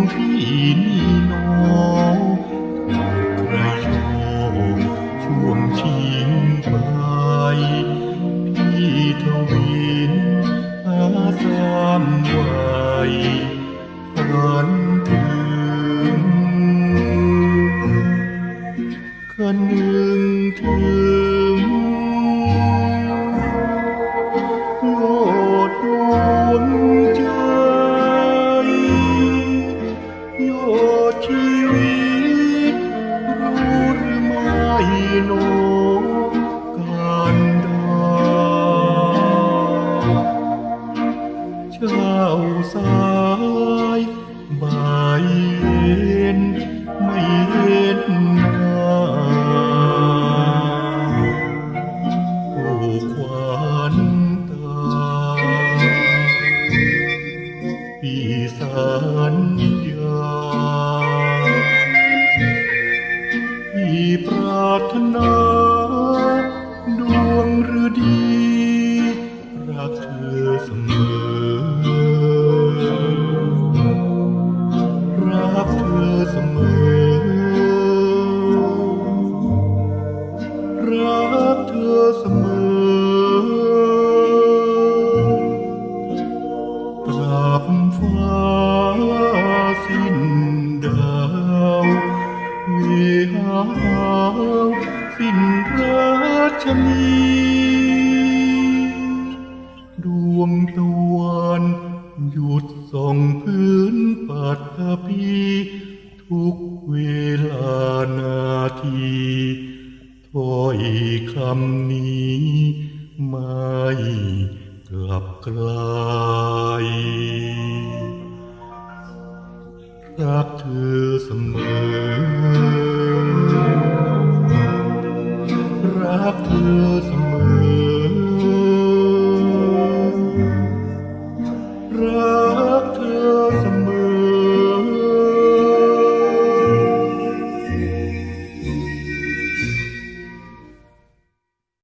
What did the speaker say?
องพี่นี่หนอถูกใครโชคช่วงชิงไปพี่ทวินอาสามไวัยฝันถึงคันหนึ่งถึง สายบ่ายเย็น นาดวงฤดี สิ้นราชนีดวงตะวันหยุดส่องพื้นปัตตภีทุกเวลานาทีถ้อยคำนี้ไม่กลับกลายรักเธอเสมอ walk through some